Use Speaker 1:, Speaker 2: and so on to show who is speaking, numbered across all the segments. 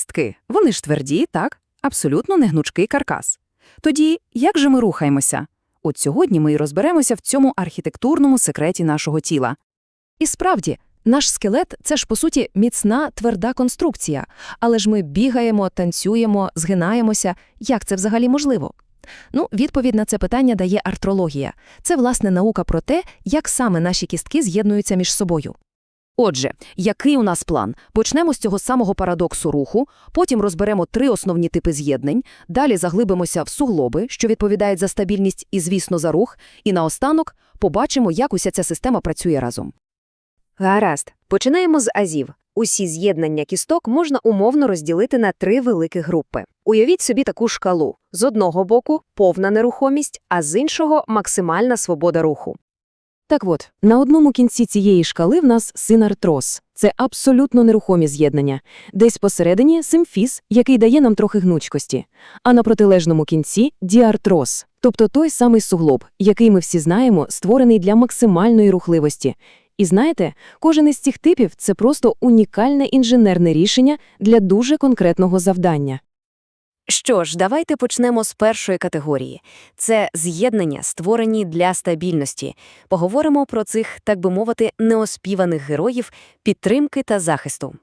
Speaker 1: Кістки, вони ж тверді, так? Абсолютно негнучкий каркас. Тоді як же ми рухаємося? От сьогодні ми і розберемося в цьому архітектурному секреті нашого тіла.
Speaker 2: І справді, наш скелет це ж по суті міцна тверда конструкція, але ж ми бігаємо, танцюємо, згинаємося. Як це взагалі можливо? Ну, відповідь на це питання дає артрологія. Це власне наука про те, як саме наші кістки з'єднуються між собою.
Speaker 3: Отже, який у нас план? Почнемо з цього самого парадоксу руху, потім розберемо три основні типи з'єднань, далі заглибимося в суглоби, що відповідають за стабільність і, звісно, за рух, і наостанок побачимо, як уся ця система працює разом.
Speaker 4: Гаразд. Починаємо з азів. Усі з'єднання кісток можна умовно розділити на три великі групи. Уявіть собі таку шкалу. З одного боку – повна нерухомість, а з іншого – максимальна свобода руху.
Speaker 3: Так от, на одному кінці цієї шкали в нас синартроз. Це абсолютно нерухомі з'єднання. Десь посередині симфіз, який дає нам трохи гнучкості. А на протилежному кінці діартроз, тобто той самий суглоб, який ми всі знаємо, створений для максимальної рухливості. І знаєте, кожен із цих типів – це просто унікальне інженерне рішення для дуже конкретного завдання.
Speaker 4: Що ж, давайте почнемо з першої категорії. Це з'єднання, створені для стабільності. Поговоримо про цих, так би мовити, неоспіваних героїв, підтримки та захисту.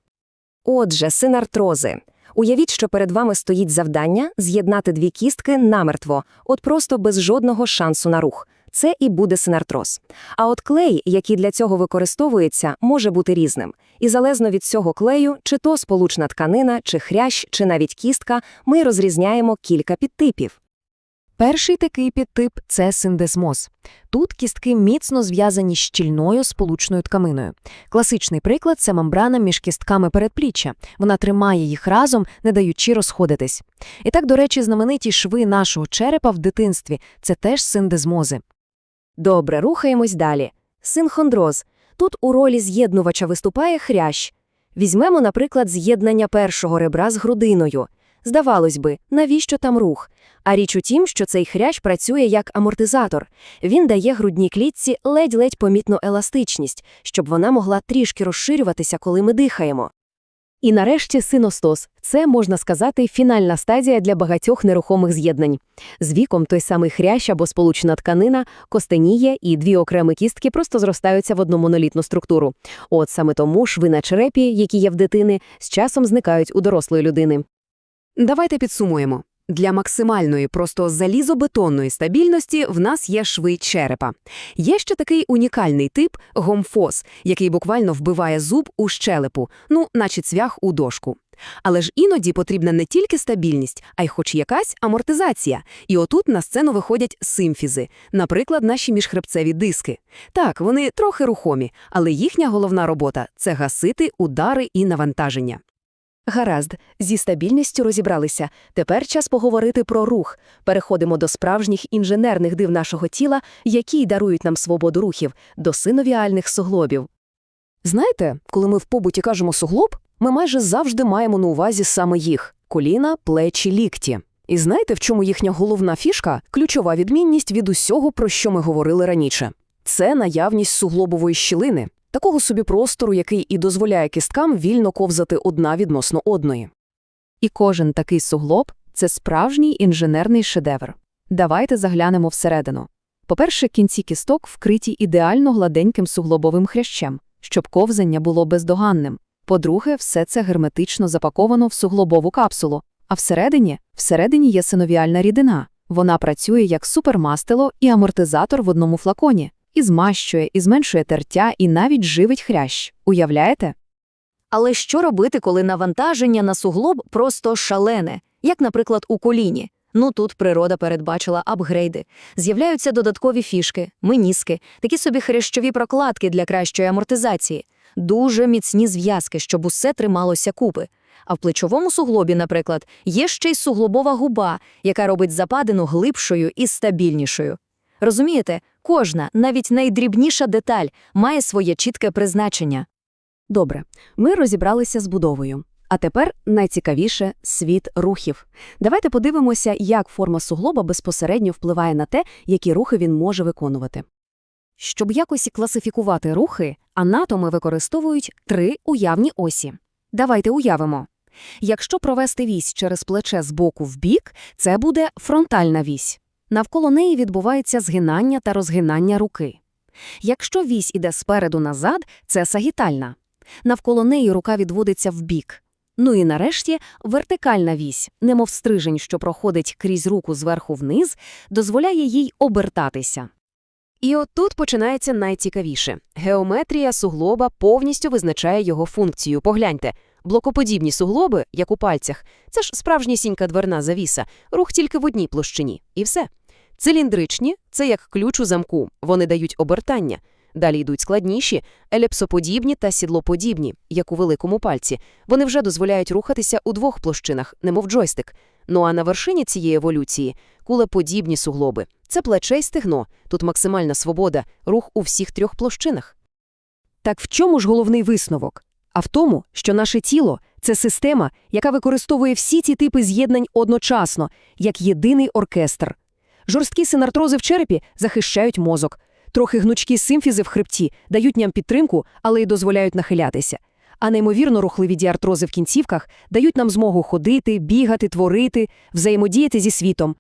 Speaker 4: Отже, синартрози. Уявіть, що перед вами стоїть завдання з'єднати дві кістки намертво, от просто без жодного шансу на рух. Це і буде синартроз. А от клей, який для цього використовується, може бути різним. І залежно від цього клею, чи то сполучна тканина, чи хрящ, чи навіть кістка, ми розрізняємо кілька підтипів.
Speaker 2: Перший такий підтип – це синдесмоз. Тут кістки міцно зв'язані з щільною сполучною тканиною. Класичний приклад – це мембрана між кістками передпліччя. Вона тримає їх разом, не даючи розходитись. І так, до речі, знамениті шви нашого черепа в дитинстві – це теж синдесмози.
Speaker 4: Добре, рухаємось далі. Синхондроз. Тут у ролі з'єднувача виступає хрящ. Візьмемо, наприклад, з'єднання першого ребра з грудиною. Здавалось би, навіщо там рух? А річ у тім, що цей хрящ працює як амортизатор. Він дає грудній клітці ледь-ледь помітну еластичність, щоб вона могла трішки розширюватися, коли ми дихаємо.
Speaker 3: І нарешті синостос – це, можна сказати, фінальна стадія для багатьох нерухомих з'єднань. З віком той самий хрящ або сполучена тканина костеніє, і дві окремі кістки просто зростаються в одну монолітну структуру. От саме тому шви на черепі, які є в дитини, з часом зникають у дорослої людини.
Speaker 1: Давайте підсумуємо. Для максимальної, просто залізобетонної стабільності в нас є шви черепа. Є ще такий унікальний тип – гомфоз, який буквально вбиває зуб у щелепу, ну, наче цвях у дошку. Але ж іноді потрібна не тільки стабільність, а й хоч якась амортизація. І отут на сцену виходять симфізи, наприклад, наші міжхребцеві диски. Так, вони трохи рухомі, але їхня головна робота – це гасити удари і навантаження.
Speaker 3: Гаразд, зі стабільністю розібралися. Тепер час поговорити про рух. Переходимо до справжніх інженерних див нашого тіла, які й дарують нам свободу рухів, до синовіальних суглобів.
Speaker 2: Знаєте, коли ми в побуті кажемо суглоб, ми майже завжди маємо на увазі саме їх – коліна, плечі, лікті. І знаєте, в чому їхня головна фішка – ключова відмінність від усього, про що ми говорили раніше? Це наявність суглобової щілини, такого собі простору, який і дозволяє кісткам вільно ковзати одна відносно одної.
Speaker 3: І кожен такий суглоб – це справжній інженерний шедевр. Давайте заглянемо всередину. По-перше, кінці кісток вкриті ідеально гладеньким суглобовим хрящем, щоб ковзання було бездоганним. По-друге, все це герметично запаковано в суглобову капсулу. А всередині, всередині є синовіальна рідина. Вона працює як супермастило і амортизатор в одному флаконі. І змащує, і зменшує тертя, і навіть живить хрящ. Уявляєте?
Speaker 4: Але що робити, коли навантаження на суглоб просто шалене, як, наприклад, у коліні? Ну тут природа передбачила апгрейди. З'являються додаткові фішки, меніски, такі собі хрящові прокладки для кращої амортизації, дуже міцні зв'язки, щоб усе трималося купи. А в плечовому суглобі, наприклад, є ще й суглобова губа, яка робить западину глибшою і стабільнішою. Розумієте, кожна, навіть найдрібніша деталь, має своє чітке призначення.
Speaker 3: Добре, ми розібралися з будовою. А тепер найцікавіше – світ рухів. Давайте подивимося, як форма суглоба безпосередньо впливає на те, які рухи він може виконувати.
Speaker 4: Щоб якось класифікувати рухи, анатоми використовують три уявні осі. Давайте уявимо.
Speaker 1: Якщо провести вісь через плече з боку в бік, це буде фронтальна вісь. Навколо неї відбувається згинання та розгинання руки. Якщо вісь іде спереду назад, це сагітальна. Навколо неї рука відводиться вбік. Ну і нарешті вертикальна вісь, немов стрижень, що проходить крізь руку зверху вниз, дозволяє їй обертатися. І от тут починається найцікавіше. Геометрія суглоба повністю визначає його функцію. Погляньте, блокоподібні суглоби, як у пальцях, це ж справжнісінька дверна завіса, рух тільки в одній площині. І все. Циліндричні – це як ключ у замку, вони дають обертання. Далі йдуть складніші, еліпсоподібні та сідлоподібні, як у великому пальці. Вони вже дозволяють рухатися у двох площинах, немов джойстик. Ну а на вершині цієї еволюції – кулеподібні суглоби. Це плече й стегно, тут максимальна свобода, рух у всіх трьох площинах. Так в чому ж головний висновок? А в тому, що наше тіло – це система, яка використовує всі ці типи з'єднань одночасно, як єдиний оркестр. Жорсткі синартрози в черепі захищають мозок, трохи гнучкі симфізи в хребті дають нам підтримку, але й дозволяють нахилятися. А неймовірно рухливі діартрози в кінцівках дають нам змогу ходити, бігати, творити, взаємодіяти зі світом.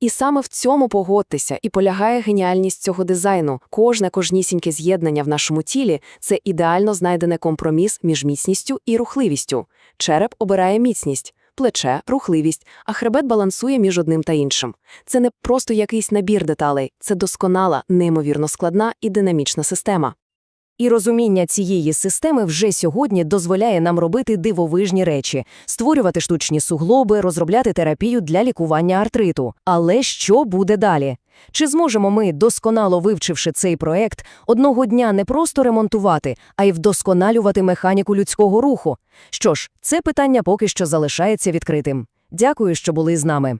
Speaker 2: І саме в цьому погодьтеся і полягає геніальність цього дизайну. Кожне кожнісіньке з'єднання в нашому тілі – це ідеально знайдений компроміс між міцністю і рухливістю. Череп обирає міцність, плече – рухливість, а хребет балансує між одним та іншим. Це не просто якийсь набір деталей, це досконала, неймовірно складна і динамічна система.
Speaker 4: І розуміння цієї системи вже сьогодні дозволяє нам робити дивовижні речі, створювати штучні суглоби, розробляти терапію для лікування артриту. Але що буде далі? Чи зможемо ми, досконало вивчивши цей проект, одного дня не просто ремонтувати, а й вдосконалювати механіку людського руху? Що ж, це питання поки що залишається відкритим. Дякую, що були з нами.